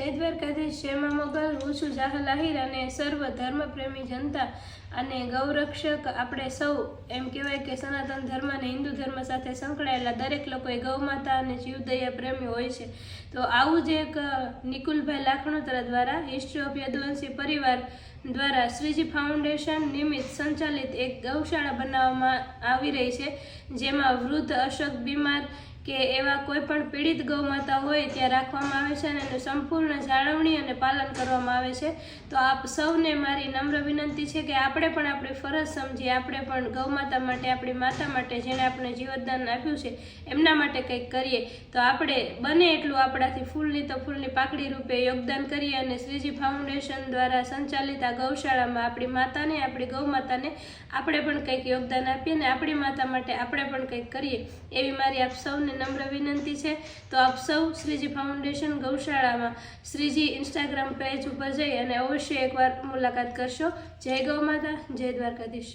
જય દ્વારકાધીશ જય મા મોગલ હું છું જાહલ અને સર્વ ધર્મપ્રેમી જનતા અને ગૌરક્ષક આપણે સૌ એમ કહેવાય કે સનાતન ધર્મ અને હિન્દુ ધર્મ સાથે સંકળાયેલા દરેક લોકોએ ગૌમાતા અને જીવદયા પ્રેમી હોય છે. તો આવું જ એક નિકુલભાઈ લાખણોતરા દ્વારા હિસ્ટ્રી ઓફ યદુવંશી પરિવાર દ્વારા શ્રીજી ફાઉન્ડેશન નિમિત્ત સંચાલિત એક ગૌશાળા બનાવવામાં આવી રહી છે, જેમાં વૃદ્ધ, અશોક બીમાર કે એવા કોઈ પણ પીડિત ગૌમાતા હોય ત્યાં રાખવામાં આવે છે અને એનું સંપૂર્ણ જાળવણી અને પાલન કરવામાં આવે છે. તો આપ સૌને મારી નમ્ર વિનંતી છે કે આપણે પણ આપણી ફરજ સમજીએ. આપણે પણ ગૌમાતા માટે, આપણી માતા માટે જેણે આપણે જીવતદાન આપ્યું છે, એમના માટે કંઈક કરીએ. તો આપણે બને એટલું આપણાથી ફૂલની તો ફૂલની પાકડી રૂપે યોગદાન કરીએ અને શ્રીજી ફાઉન્ડેશન દ્વારા સંચાલિત આ ગૌશાળામાં આપણી માતાને, આપણી ગૌમાતાને આપણે પણ કંઈક યોગદાન આપીએ અને આપણી માતા માટે આપણે પણ કંઈક કરીએ. એવી મારી આપ સૌને નમ્ર વિનંતી છે. તો આપ સૌ શ્રીજી ફાઉન્ડેશન ગૌશાળામાં શ્રીજી ઇન્સ્ટાગ્રામ પેજ ઉપર જઈ અને અવશ્ય એકવાર મુલાકાત કરશો. જય ગૌ માતા, જય દ્વારકાધીશ.